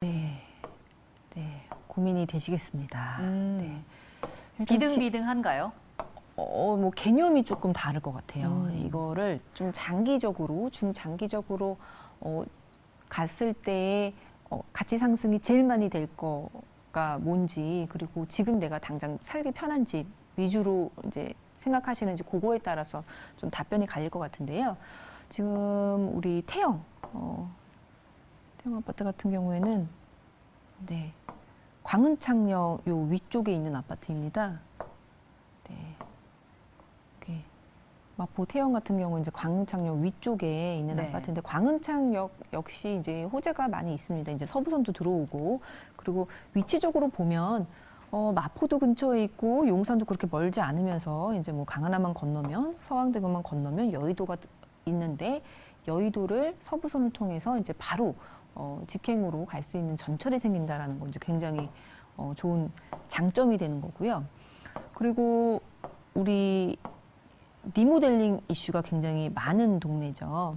네, 네 고민이 되시겠습니다. 음. 네. 일단 지- 비등비등한가요? 어, 뭐 개념이 조금 다를 것 같아요. 음. 이거를 좀 장기적으로, 중장기적으로 어, 갔을 때의 어, 가치 상승이 제일 많이 될 거가 뭔지, 그리고 지금 내가 당장 살기 편한 집 위주로 이제 생각하시는지 그거에 따라서 좀 답변이 갈릴 것 같은데요. 지금 우리 태영, 어, 태영 아파트 같은 경우에는 네, 광은창역 요 위쪽에 있는 아파트입니다. 네. 이렇게 마포 태영 같은 경우는 이제 광흥창역 위쪽에 있는 네. 아파트인데 광흥창역 역시 이제 호재가 많이 있습니다. 이제 서부선도 들어오고 그리고 위치적으로 보면 어, 마포도 근처에 있고 용산도 그렇게 멀지 않으면서 이제 뭐 강하나만 건너면 서강대교만 건너면 여의도가 있는데 여의도를 서부선을 통해서 이제 바로 어, 직행으로 갈 수 있는 전철이 생긴다라는 건 이제 굉장히 어, 좋은 장점이 되는 거고요. 그리고 우리 리모델링 이슈가 굉장히 많은 동네죠.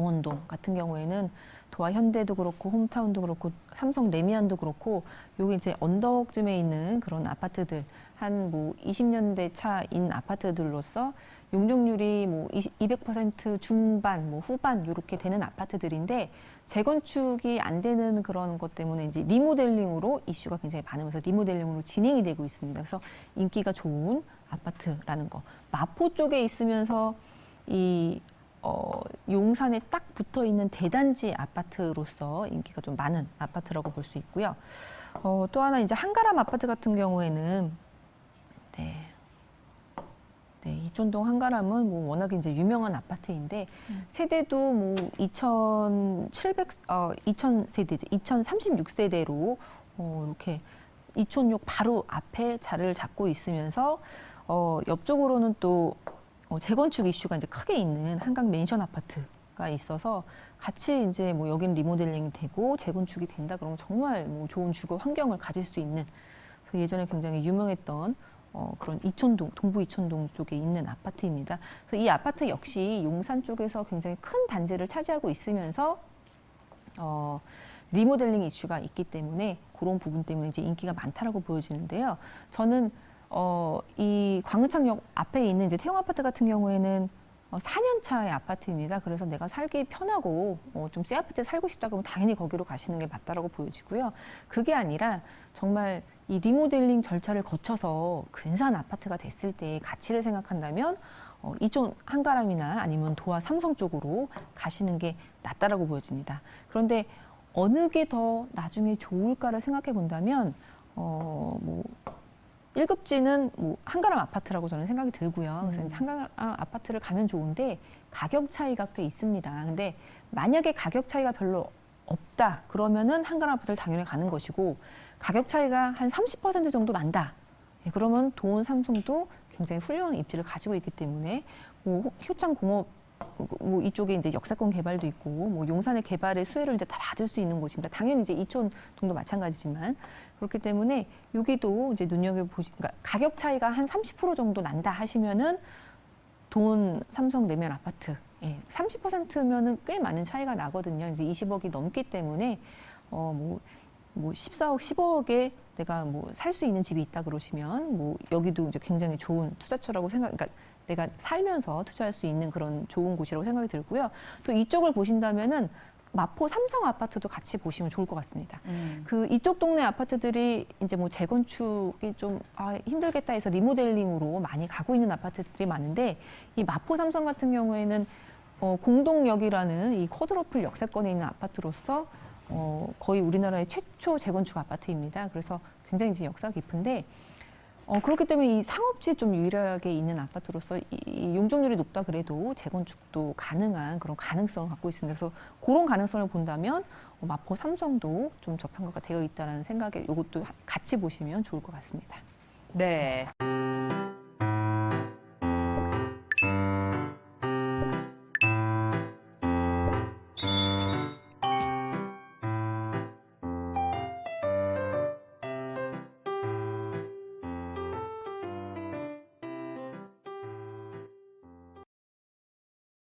동원동 같은 경우에는 도화 현대도 그렇고 홈타운도 그렇고 삼성 레미안도 그렇고 여기 이제 언덕쯤에 있는 그런 아파트들 한 뭐 20년대 차인 아파트들로서 용적률이 뭐 20, 200% 중반 뭐 후반 이렇게 되는 아파트들인데 재건축이 안 되는 그런 것 때문에 이제 리모델링으로 이슈가 굉장히 많으면서 리모델링으로 진행이 되고 있습니다. 그래서 인기가 좋은 아파트라는 거. 마포 쪽에 있으면서 이 어, 용산에 딱 붙어 있는 대단지 아파트로서 인기가 좀 많은 아파트라고 볼 수 있고요. 어, 또 하나 이제 한가람 아파트 같은 경우에는 네. 네, 이촌동 한가람은 뭐 워낙에 이제 유명한 아파트인데 음. 세대도 뭐 2,700, 어, 2,000 세대죠. 2,036세대로 어, 이렇게 이촌역 바로 앞에 자리를 잡고 있으면서 어, 옆쪽으로는 또 어, 재건축 이슈가 이제 크게 있는 한강 맨션 아파트가 있어서 같이 이제 뭐 여기는 리모델링 되고 재건축이 된다 그러면 정말 뭐 좋은 주거 환경을 가질 수 있는 그래서 예전에 굉장히 유명했던 어, 그런 이촌동, 동부 이촌동 쪽에 있는 아파트입니다. 그래서 이 아파트 역시 용산 쪽에서 굉장히 큰 단지를 차지하고 있으면서 어, 리모델링 이슈가 있기 때문에 그런 부분 때문에 이제 인기가 많다라고 보여지는데요. 저는 어, 이 광흥창역 앞에 있는 이제 태영 아파트 같은 경우에는 어, 4년 차의 아파트입니다. 그래서 내가 살기 편하고 어, 좀새 아파트에 살고 싶다 그러면 당연히 거기로 가시는 게 맞다라고 보여지고요. 그게 아니라 정말 이 리모델링 절차를 거쳐서 근사한 아파트가 됐을 때의 가치를 생각한다면 어, 이쪽 한가람이나 아니면 도화 삼성 쪽으로 가시는 게 낫다라고 보여집니다. 그런데 어느 게 더 나중에 좋을까를 생각해 본다면 어, 뭐 1급지는 뭐 한가람 아파트라고 저는 생각이 들고요. 그래서 음. 한가람 아파트를 가면 좋은데 가격 차이가 꽤 있습니다. 근데 만약에 가격 차이가 별로 없다 그러면은 한가람 아파트를 당연히 가는 것이고 가격 차이가 한 30% 정도 난다. 예, 그러면 도원 삼성도 굉장히 훌륭한 입지를 가지고 있기 때문에 뭐 호- 효창 공업 뭐 이쪽에 이제 역사권 개발도 있고 뭐 용산의 개발의 수혜를 이제 다 받을 수 있는 곳입니다. 당연히 이제 이촌동도 마찬가지지만 그렇기 때문에 여기도 이제 눈여겨 보시 그러니까 가격 차이가 한 30% 정도 난다 하시면은 돈 삼성 레면 아파트 예, 30%면은 꽤 많은 차이가 나거든요. 이제 20억이 넘기 때문에 어뭐 뭐 14억, 10억에 내가 뭐 살 수 있는 집이 있다 그러시면 뭐 여기도 이제 굉장히 좋은 투자처라고 생각, 그러니까 내가 살면서 투자할 수 있는 그런 좋은 곳이라고 생각이 들고요. 또 이쪽을 보신다면은 마포 삼성 아파트도 같이 보시면 좋을 것 같습니다. 음. 그 이쪽 동네 아파트들이 이제 뭐 재건축이 좀 아, 힘들겠다 해서 리모델링으로 많이 가고 있는 아파트들이 많은데 이 마포 삼성 같은 경우에는 어, 공동역이라는 이 쿼드러플 역세권에 있는 아파트로서 어, 거의 우리나라의 최초 재건축 아파트입니다. 그래서 굉장히 이제 역사가 깊은데 어, 그렇기 때문에 이 상업지에 좀 유일하게 있는 아파트로서 이, 이 용적률이 높다 그래도 재건축도 가능한 그런 가능성을 갖고 있습니다. 그래서 그런 가능성을 본다면 어, 마포 삼성도 좀 저평가가 되어 있다는 생각에 이것도 같이 보시면 좋을 것 같습니다. 네.